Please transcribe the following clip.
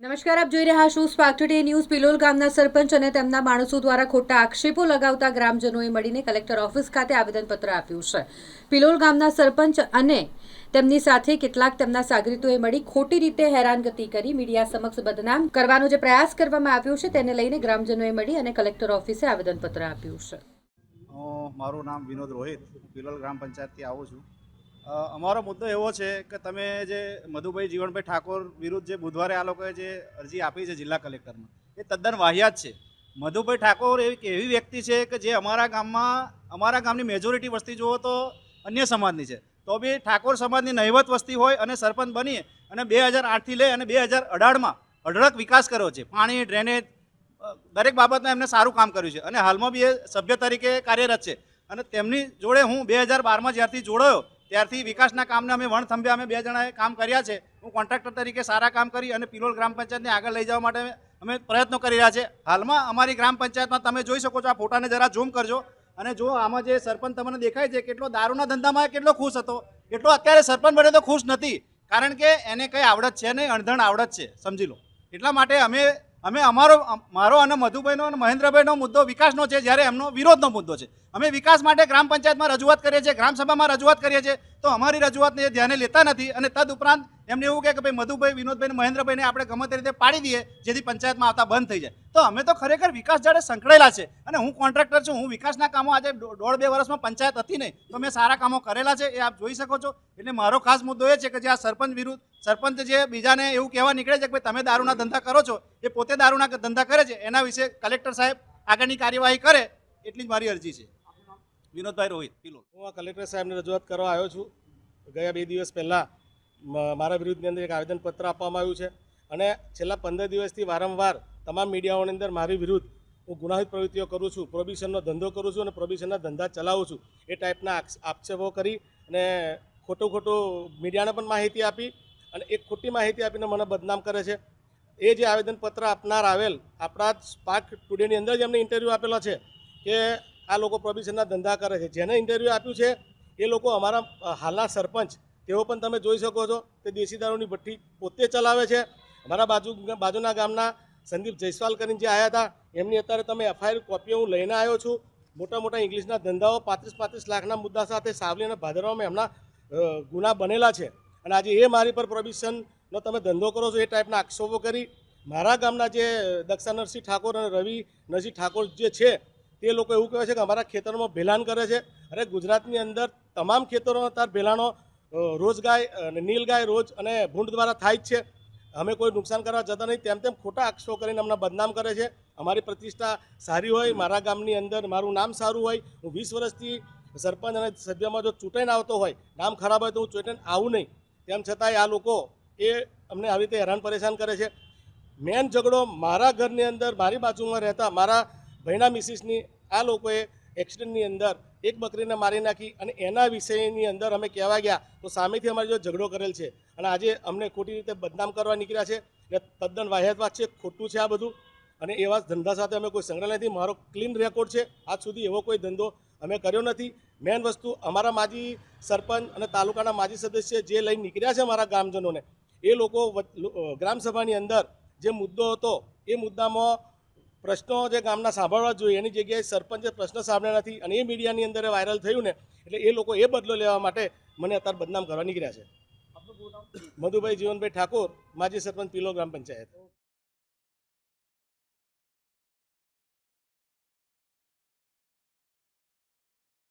નમસ્કાર, આપ જોઈ રહ્યા છો સ્પાર્ક ટુડે ન્યૂઝ પિલોલ ગામના સરપંચ અને તેમના માણસો દ્વારા ખોટા આક્ષેપો લગાવતા ગ્રામજનોએ મળીને કલેક્ટર ઓફિસ ખાતે આવેદનપત્ર આપ્યું છે. પિલોલ ગામના સરપંચ અને તેમની સાથે કેટલાક તેમના સાગરીતોએ મળી ખોટી રીતે હેરાનગતિ કરી મીડિયા સમક્ષ બદનામ કરવાનો જે પ્રયાસ કરવામાં આવ્યો છે તેને લઈને ગ્રામજનોએ મળી અને કલેક્ટર ઓફિસે આવેદનપત્ર આપ્યું છે. મારું નામ વિનોદ રોહિત. પિલોલ ગ્રામ પંચાયતથી આવું છું. અમારો મુદ્દો એવો છે કે તમે જે મધુભાઈ જીવણભાઈ ઠાકોર વિરુદ્ધ જે બુધવારે આ લોકોએ જે અરજી આપી છે જિલ્લા કલેક્ટરમાં, એ તદ્દન વાહિયાત છે. મધુભાઈ ઠાકોર એક એવી વ્યક્તિ છે કે જે અમારા ગામમાં, અમારા ગામની મેજોરિટી વસ્તી જુઓ તો અન્ય સમાજની છે. તો બી ઠાકોર સમાજની નહિવત વસ્તી હોય અને સરપંચ બની અને બે હજાર આઠથી લઈ અને બે હજાર અઢારમાં અઢળક વિકાસ કર્યો છે. પાણી ડ્રેનેજ દરેક બાબતમાં એમને સારું કામ કર્યું છે. અને હાલમાં બી એ સભ્ય તરીકે કાર્યરત છે. અને તેમની જોડે હું બે હજાર બારમાં જ્યારથી જોડાયો ત્યારથી વિકાસના કામને અમે વણથંભે અમે બે જણાએ કામ કર્યા છે. હું કોન્ટ્રાક્ટર તરીકે સારા કામ કરી અને પિલોલ ગ્રામ પંચાયતને આગળ લઈ જવા માટે અમે પ્રયત્નો કરી રહ્યા છે. હાલમાં અમારી ગ્રામ પંચાયતમાં તમે જોઈ શકો છો આ ફોટાને જરા ઝૂમ કરજો અને જો આમાં જે સરપંચ તમને દેખાય છે કેટલો દારૂના ધંધામાં કેટલો ખુશ હતો. એટલો અત્યારે સરપંચ બને તો ખુશ નથી. કારણ કે એને કંઈ આવડત છે નહીં, અણધણ આવડત છે, સમજી લો. એટલા માટે અમે અમે અમારો મારો અને મધુભાઈનો અને મહેન્દ્રભાઈનો મુદ્દો વિકાસનો છે, જ્યારે એમનો વિરોધનો મુદ્દો છે. અમે વિકાસ માટે ગ્રામ પંચાયતમાં રજૂઆત કરીએ છીએ, ગ્રામ સભામાં રજૂઆત કરીએ છીએ. તો અમારી રજૂઆતને ધ્યાને લેતા નથી અને તદ ઉપરાંત એમને એવું કહે કે ભાઈ, મધુભાઈ, વિનોદભાઈ મહેન્દ્રભાઈને આપણે ગમે તે રીતે પાડી દઈએ, જેથી પંચાયતમાં આવતા બંધ થઈ જાય. તો અમે તો ખરેખર વિકાસ જાડે સંકળાયેલા છે અને હું કોન્ટ્રાક્ટર છું, હું વિકાસના કામો આજે દોઢ બે વર્ષમાં પંચાયત હતી નહીં, તો મેં સારા કામો કરેલા છે, એ આપ જોઈ શકો છો. એટલે મારો ખાસ મુદ્દો એ છે કે જે આ સરપંચ વિરુદ્ધ, સરપંચ જે બીજાને એવું કહેવા નીકળે છે કે ભાઈ, તમે દારૂના ધંધા કરો છો, એ પોતે દારૂના ધંધા કરે છે, એના વિશે કલેક્ટર સાહેબ આગળની કાર્યવાહી કરે, એટલી જ મારી અરજી છે. વિનોદભાઈ રોહિત, પિલોલ. હું આ કલેક્ટર સાહેબને રજૂઆત કરવા આવ્યો છું. ગયા બે દિવસ પહેલાં મારા વિરુદ્ધની અંદર એક આવેદનપત્ર આપવામાં આવ્યું છે અને છેલ્લા પંદર દિવસથી વારંવાર તમામ મીડિયાઓની અંદર મારી વિરુદ્ધ હું ગુનાહિત પ્રવૃત્તિઓ કરું છું પ્રોબિશનનો ધંધો કરું છું અને પ્રોબિશનના ધંધા ચલાવું છું. એ ટાઈપના આક્ષેપો કરી અને ખોટું ખોટું મીડિયાને પણ માહિતી આપી અને એક ખોટી માહિતી આપીને મને બદનામ કરે છે. એ જે આવેદનપત્ર આપનાર આવેલ આપણા સ્પાર્ક ટુડેની અંદર જ એમને ઇન્ટરવ્યૂ આપેલો છે કે આ લોકો પ્રોબિશનના ધંધા કરે છે. જેને ઇન્ટરવ્યૂ આપ્યું છે, એ લોકો અમારા હાલના સરપંચ, તેઓ પણ તમે જોઈ શકો છો, તે દેશી દારૂની ભઠ્ઠી પોતે ચલાવે છે. અમારા બાજુ, બાજુના ગામના સંદીપ જયસ્વાલ કરીને જે આવ્યા હતા, એમની અત્યારે તમે એફઆઈઆર કોપીઓ હું લઈને આવ્યો છું. મોટા મોટા ઇંગ્લિશના ધંધાઓ પાંત્રીસ પાંત્રીસ લાખના મુદ્દા સાથે સાવલી અને ભાદરવામાં એમના ગુના બનેલા છે. અને આજે એ મારી પર પ્રોબિશનનો તમે ધંધો કરો છો એ ટાઈપના આક્ષેપો કરી. મારા ગામના જે દક્ષા નરસિંહ ઠાકોર અને રવિ નરસિંહ ઠાકોર જે છે તે લોકો એવું કહે છે કે અમારા ખેતરોમાં ભેલાન કરે છે. અરે ગુજરાતની અંદર તમામ ખેતરોમાં તાર ભેલાનો રોજ ગાય નીલ ગાય રોજ અને ભૂંડ દ્વારા થાય જ છે. અમે કોઈ નુકસાન કરવા જતા નહીં. તેમ તેમ ખોટા અક્ષો કરીને અમને બદનામ કરે છે. અમારી પ્રતિષ્ઠા સારી હોય, મારા ગામની અંદર મારું નામ સારું હોય, હું વીસ વર્ષથી સરપંચ અને સભ્યમાં જો ચૂંટાઈને આવતો હોય, નામ ખરાબ હોય તો હું ચૂંટાઈને આવું નહીં. તેમ છતાંય આ લોકો એ અમને આવી રીતે હેરાન પરેશાન કરે છે. મેન ઝઘડો મારા ઘરની અંદર, મારી બાજુમાં રહેતા મારા ભાઈના મિસિસની, આ લોકોએ એક્સિડન્ટની અંદર એક બકરીને મારી નાખી અને એના વિષયની અંદર અમે કહેવા ગયા, તો સામેથી અમારી જો ઝઘડો કરેલ છે. અને આજે અમને ખોટી રીતે બદનામ કરવા નીકળ્યા છે. એટલે તદ્દન વાહિયાત છે, ખોટું છે આ બધું. અને એવા ધંધા સાથે અમે કોઈ નથી. મારો ક્લીન રેકોર્ડ છે. આજ સુધી એવો કોઈ ધંધો અમે કર્યો નથી. મેન વસ્તુ અમારા માજી સરપંચ અને તાલુકાના માજી સદસ્ય જે લઈને નીકળ્યા છે મારા ગ્રામજનોને એ લોકો ગ્રામસભાની અંદર જે મુદ્દો હતો, એ મુદ્દામાં પ્રશ્નો જે ગામના સાંભળવા જોઈએ એની જગ્યાએ સરપંચે પ્રશ્ન સાંભળ્યા નથી અને એ મીડિયાની અંદર વાયરલ થયું ને એટલે એ લોકો એ બદલો લેવા માટે મને અત્યારે બદનામ કરવા નીકળ્યા છે. મધુભાઈ જીવનભાઈ ઠાકોર માજી સરપંચ પિલો ગ્રામ પંચાયત.